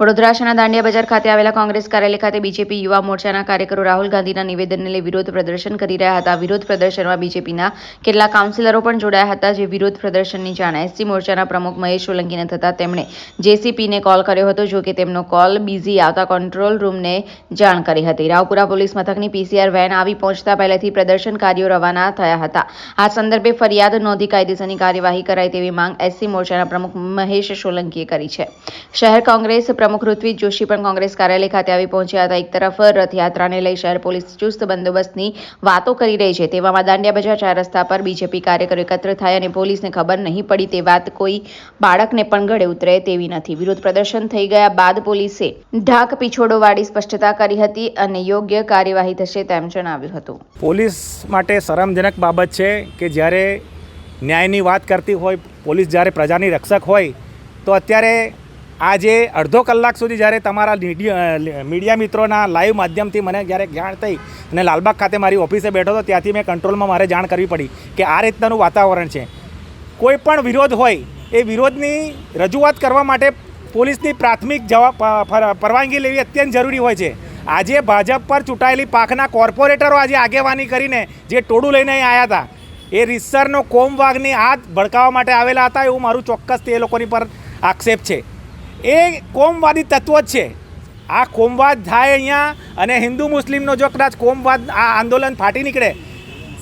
વડોદરા શહેરના દાંડિયા બજાર ખાતે આવેલા કોંગ્રેસ કાર્યાલય ખાતે બીજેપી યુવા મોરચાના કાર્યકરો રાહુલ ગાંધીના નિવેદનને લઈ વિરોધ પ્રદર્શન કરી રહ્યા હતા. વિરોધ પ્રદર્શનમાં બીજેપીના કેટલાક કાઉન્સિલરો પણ જોડાયા હતા, જે વિરોધ પ્રદર્શનની જાણ એસસી મોરચાના પ્રમુખ મહેશ સોલંકીને થતા તેમણે જેસીપીને કોલ કર્યો હતો, જો તેમનો કોલ બિઝી આવતા કંટ્રોલ રૂમને જાણ કરી હતી. રાવપુરા પોલીસ મથકની પીસીઆર વેન આવી પહોંચતા પહેલેથી પ્રદર્શનકારીઓ રવાના થયા હતા. આ સંદર્ભે ફરિયાદ નોંધી કાયદેસરની કાર્યવાહી કરાય તેવી માંગ એસસી મોરચાના પ્રમુખ મહેશ સોલંકીએ કરી છે. શહેર કોંગ્રેસ ઋત્વિજ જોશી પણ કોંગ્રેસ કાર્યાલય ખાતે આવી પહોંચ્યા હતા. એક તરફ રથયાત્રાને લઈ શહેર પોલીસ ચુસ્ત બંદોબસ્તની વાતો કરી રહી છે. તેવામાં દાંડિયા બજાર ચાર રસ્તા પર બીજેપી કાર્યકરો એકત્ર થાય અને પોલીસને ખબર નહીં પડી તે વાત કોઈ બાળકને પણ ગળે ઉતરે તેવી નથી. વિરોધ પ્રદર્શન થઈ ગયા બાદ પોલીસે ઢાક પીછોડો વાળી સ્પષ્ટતા કરી હતી અને યોગ્ય કાર્યવાહી થશે તેમ જણાવ્યું હતું. પોલીસ માટે શરમજનક બાબત છે કે જ્યારે ન્યાયની વાત કરતી હોય, પોલીસ જ્યારે પ્રજાની રક્ષક હોય, તો અત્યારે આજે અડધો કલાક સુધી જ્યારે તમારા મીડિયા મિત્રોના લાઈવ માધ્યમથી મને જ્યારે જાણ થઈ અને લાલબાગ ખાતે મારી ઓફિસે બેઠો હતો, ત્યાંથી મેં કંટ્રોલમાં મારે જાણ કરવી પડી કે આ રીતનાનું વાતાવરણ છે. કોઈ પણ વિરોધ હોય, એ વિરોધની રજૂઆત કરવા માટે પોલીસની પ્રાથમિક જવાબ પરવાનગી લેવી અત્યંત જરૂરી હોય છે. આજે ભાજપ પર ચૂંટાયેલી પાકના કોર્પોરેટરો આજે આગેવાની કરીને જે ટોળું લઈને અહીં આવ્યા હતા, એ રીસરનો કોમવાગની હાથ ભડકાવવા માટે આવેલા હતા એવું મારું ચોક્કસ એ લોકોની પર આક્ષેપ છે. એ કોમવાદી તત્વ જ છે. આ કોમવાદ થાય અહીંયા અને હિન્દુ મુસ્લિમનો જો કદાચ કોમવાદ આ આંદોલન ફાટી નીકળે,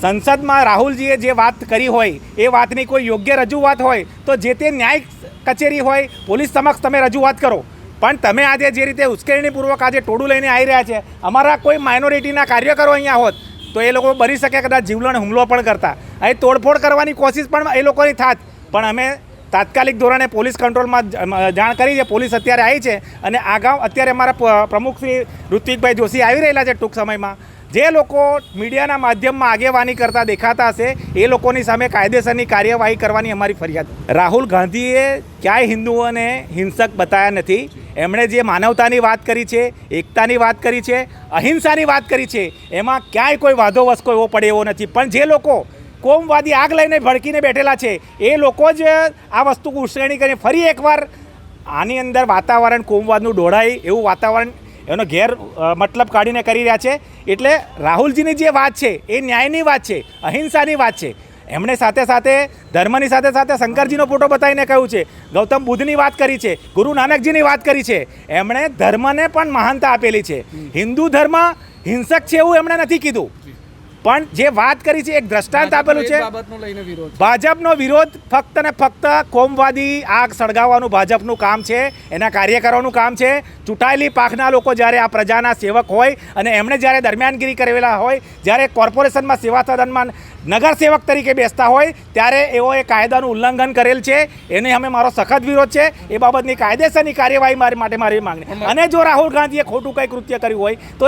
સંસદમાં રાહુલજીએ જે વાત કરી હોય, એ વાતની કોઈ યોગ્ય રજૂઆત હોય, તો જે તે ન્યાયિક કચેરી હોય, પોલીસ સમક્ષ તમે રજૂઆત કરો. પણ તમે આજે જે રીતે ઉશ્કેરણીપૂર્વક આજે ટોળું લઈને આવી રહ્યા છે, અમારા કોઈ માઇનોરિટીના કાર્યકરો અહીંયા હોત, તો એ લોકો બની શકે, કદાચ જીવલણ હુમલો પણ કરતા. અહીં તોડફોડ કરવાની કોશિશ પણ એ લોકોની થાત, પણ અમે તાત્કાલિક ધોરણે પોલીસ કંટ્રોલમાં જાણ કરી છે. પોલીસ અત્યારે આવી છે અને આગાઉ અત્યારે અમારા પ્રમુખ શ્રી ઋત્વિકભાઈ જોશી આવી રહેલા છે ટૂંક સમયમાં. જે લોકો મીડિયાના માધ્યમમાં આગેવાની કરતા દેખાતા હશે, એ લોકોની સામે કાયદેસરની કાર્યવાહી કરવાની અમારી ફરિયાદ. રાહુલ ગાંધીએ ક્યાંય હિન્દુઓને હિંસક બતાવ્યા નથી. એમણે જે માનવતાની વાત કરી છે, એકતાની વાત કરી છે, અહિંસાની વાત કરી છે, એમાં ક્યાંય કોઈ વાધો વસકો એવો પડે એવો નથી. પણ જે લોકો કોમવાદી આગ લઈને ભડકીને બેઠેલા છે. એ લોકો જ આ વસ્તુ ઉશ્રેણી કરીને ફરી એકવાર આની અંદર વાતાવરણ, કોમવાદનું ડોળાય એવું વાતાવરણ, એનો ગેર મતલબ કાઢીને કરી રહ્યા છે. એટલે રાહુલજીની જે વાત છે, એ ન્યાયની વાત છે, અહિંસાની વાત છે. એમણે સાથે સાથે, ધર્મની સાથે સાથે શંકરજીનો ફોટો બતાવીને કહ્યું છે. ગૌતમ બુદ્ધની વાત કરી છે, ગુરુ નાનકજીની વાત કરી છે. એમણે ધર્મને પણ મહાનતા આપેલી છે. હિન્દુ ધર્મ હિંસક છે એવું એમણે નથી કીધું. પણ જે વાત કરી છે એક દ્રષ્ટાંત આપેલું છે. ભાજપનો વિરોધ ફક્ત ને ફક્ત કોમવાદી આગ સળગાવવાનું ભાજપનું કામ છે એના કાર્યકરોનું કામ છે. ચૂંટાયેલી પાકના લોકો જ્યારે આ પ્રજાના સેવક હોય અને એમણે જ્યારે દરમિયાનગીરી કરેલા હોય જ્યારે કોર્પોરેશનમાં સેવા સદનમાં નગરસેવક તરીકે બેસતા હોય ત્યારે એઓએ કાયદાનું ઉલ્લંઘન કરેલ છે. એને અમે મારો સખત વિરોધ છે. એ બાબતની કાયદેસરની કાર્યવાહી મારી માટે મારી માંગણી અને જો રાહુલ ગાંધીએ ખોટું કંઈ કૃત્ય કર્યું હોય તો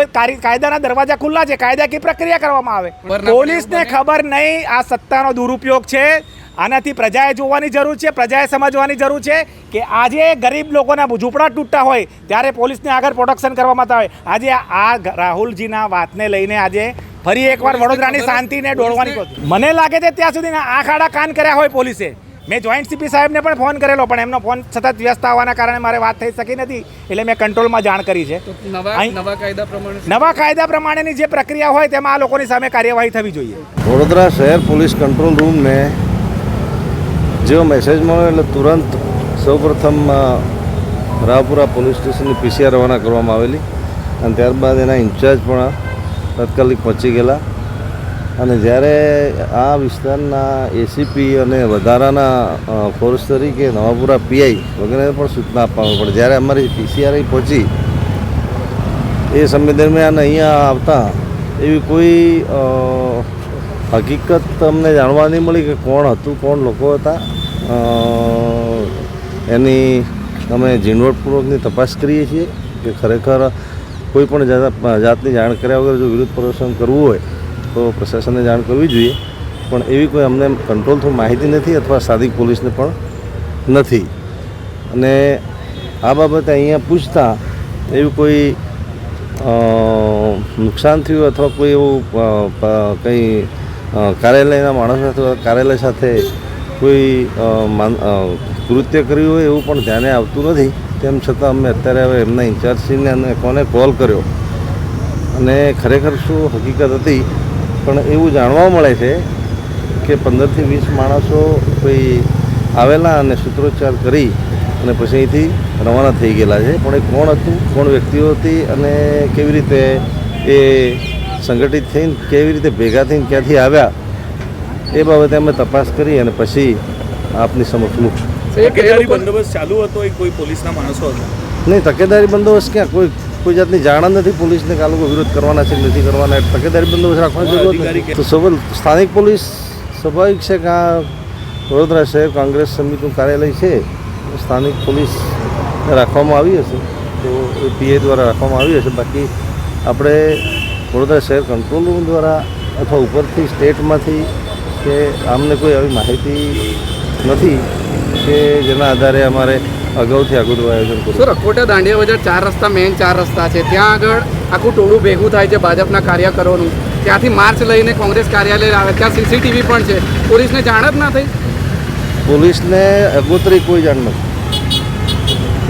કાયદાના દરવાજા ખુલ્લા છે. કાયદાકીય પ્રક્રિયા કરવામાં આવે. પોલીસને ખબર નહીં આ સત્તાનો દુરુપયોગ છે. આનાથી પ્રજાએ જોવાની જરૂર છે પ્રજાએ સમજવાની જરૂર છે કે આજે ગરીબ લોકોના ઝૂંપડા તૂટતા હોય ત્યારે પોલીસને આગળ પ્રોટેક્શન કરવામાં આવે. આજે આ રાહુલજીના વાતને લઈને આજે ફરી એકવાર વડોદરાની શાંતિને ડોળવાની મને લાગે છે ત્યાં સુધી આંખ આડા કાન કર્યા હોય પોલીસે. મેં જોઈન્ટ સીપી સાહેબને પણ ફોન કરેલો પણ એમનો ફોન સતત વ્યસ્ત આવવાના કારણે મારે વાત થઈ શકી નથી એટલે મેં કંટ્રોલમાં જાણ કરી છે. નવા કાયદા પ્રમાણે નવા કાયદા પ્રમાણેની જે પ્રક્રિયા હોય તેમાં આ લોકોની સામે કાર્યવાહી થવી જોઈએ. વડોદરા શહેર પોલીસ કંટ્રોલ રૂમને જેવો મેસેજ મળ્યો એટલે તુરંત સૌપ્રથમ રાવપુરા પોલીસ સ્ટેશનની પીસીઆર રવાના કરવામાં આવેલી અને ત્યારબાદ એના ઇન્ચાર્જ પણ તાત્કાલિક પહોંચી ગયેલા. અને જ્યારે આ વિસ્તારના એસીપી અને વધારાના ફોર્સ તરીકે નવાપુરા પીઆઈ વગેરે પણ સૂચના આપવામાં પડે જ્યારે અમારી પીસીઆરઆઈ પહોંચી, એ સમય દરમિયાન અહીંયા આવતા, એવી કોઈ હકીકત અમને જાણવા નહીં મળી કે કોણ હતું, કોણ લોકો હતા? એની અમે ઝીણવટપૂર્વકની તપાસ કરીએ છીએ કે ખરેખર કોઈ પણ જાત- જાતની જાણ કર્યા વગર જો વિરોધ પ્રદર્શન કરવું હોય, તો પ્રશાસનને જાણ કરવી જોઈએ. પણ એવી કોઈ અમને કંટ્રોલ થ્રુ માહિતી નથી અથવા સ્થાનિક પોલીસને પણ નથી. અને આ બાબતે અહીંયા પૂછતા એવું કોઈ નુકસાન થયું અથવા કોઈ એવું કંઈ કાર્યાલયના માણસ અથવા કાર્યાલય સાથે કોઈ કૃત્ય કર્યું હોય એવું પણ ધ્યાને આવતું નથી. તેમ છતાં અમે અત્યારે હવે એમના ઇન્ચાર્જશ્રીને અને કોને કોલ કર્યો. અને ખરેખર શું હકીકત હતી, પણ એવું જાણવા મળે છે કે પંદરથી વીસ માણસો કોઈ આવેલા અને સૂત્રોચ્ચાર કરી અને પછી અહીંથી રવાના થઈ ગયેલા છે. પણ એ કોણ હતું, કોણ વ્યક્તિઓ હતી અને કેવી રીતે એ સંગઠિત થઈને, કેવી રીતે ભેગા થઈને ક્યાંથી આવ્યા, એ બાબતે અમે તપાસ કરી અને પછી આપની સમક્ષ મૂક તકેદારી બંદોબસ્ત ચાલુ હતો એ કોઈ પોલીસના માણસો હતા? નહીં તકેદારી બંદોબસ્ત ક્યાં? કોઈ કોઈ જાતની જાણ નથી પોલીસને કે આ લોકો વિરોધ કરવાના છે નથી કરવાના. તકેદારી બંદોબસ્ત રાખવાની જરૂર નથી. તો સવાલ સ્થાનિક પોલીસ સ્વાભાવિક છે કે આ વડોદરા શહેર કોંગ્રેસ સમિતિનું કાર્યાલય છે. સ્થાનિક પોલીસ રાખવામાં આવી હશે. તો એ પીએ દ્વારા રાખવામાં આવી હશે. બાકી આપણે વડોદરા શહેર કંટ્રોલ રૂમ દ્વારા અથવા ઉપરથી સ્ટેટમાંથી કે આમને કોઈ આવી માહિતી નથી. કે જેના આધારે અમારે અગાઉથી આગળનું આયોજન કર્યું. સર અકોટા દાંડિયા બજાર ચાર રસ્તા મેઇન ચાર રસ્તા છે. ત્યાં આગળ આખું ટોળું ભેગું થાય છે ભાજપના કાર્યકરોનું. ત્યાંથી માર્ચ લઈને કોંગ્રેસ કાર્યાલય આવે ત્યાં સીસીટીવી પણ છે. પોલીસને જાણ જ ના થઈ? પોલીસને અગોતરી કોઈ જાણ નથી.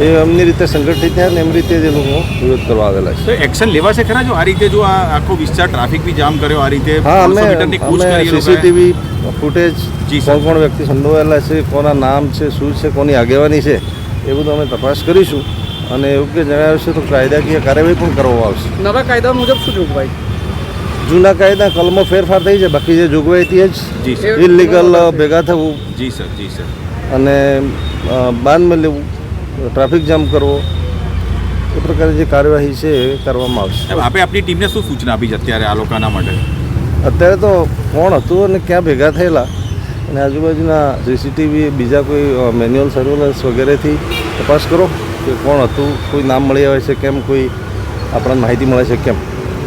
એ એમની રીતે સંગઠિત થયા ને એમ રીતે જ લોકો વિરોધ કરવા આવેલા છે. એક્શન લેવાશે ખરા જો? આ રીતે જો આ આખો વિસ્તાર ટ્રાફિક બી જામ કર્યો આ રીતે હા અમે 300 મીટરની કૂચ અમે કરી એ લોકોએ. સીસીટીવી ફૂટેજ જી, સર. કોણ કોણ વ્યક્તિ સંડોવાયેલા છે કોના નામ છે શું છે કોની આગેવાની છે એ બધું અમે તપાસ કરીશું. અને યોગ્ય છે તો કાયદાકીય કાર્યવાહી પણ કરવામાં આવશે. નવા કાયદા મુજબ શું જોગવાઈ? જૂના કાયદા કલમો ફેરફાર થઈ છે બાકી જે જોગવાઈ હતી જી ઇલીગલ ભેગા થવું. જી સર જી સર. અને બાનમાં લેવું ટ્રાફિક જામ કરવો એ પ્રકારે જે કાર્યવાહી છે એ કરવામાં આવશે. આપણે આપણી આપની ટીમને શું સૂચના આપી છે અત્યારે આ લોકોના માટે? અત્યારે તો કોણ હતું અને ક્યાં ભેગા થયેલા? અને આજુબાજુના સીસીટીવી બીજા કોઈ મેન્યુઅલ સર્વેલન્સ વગેરેથી તપાસ કરો કે કોણ હતું કોઈ નામ મળી આવે છે કેમ કોઈ આપણને માહિતી મળે છે કેમ?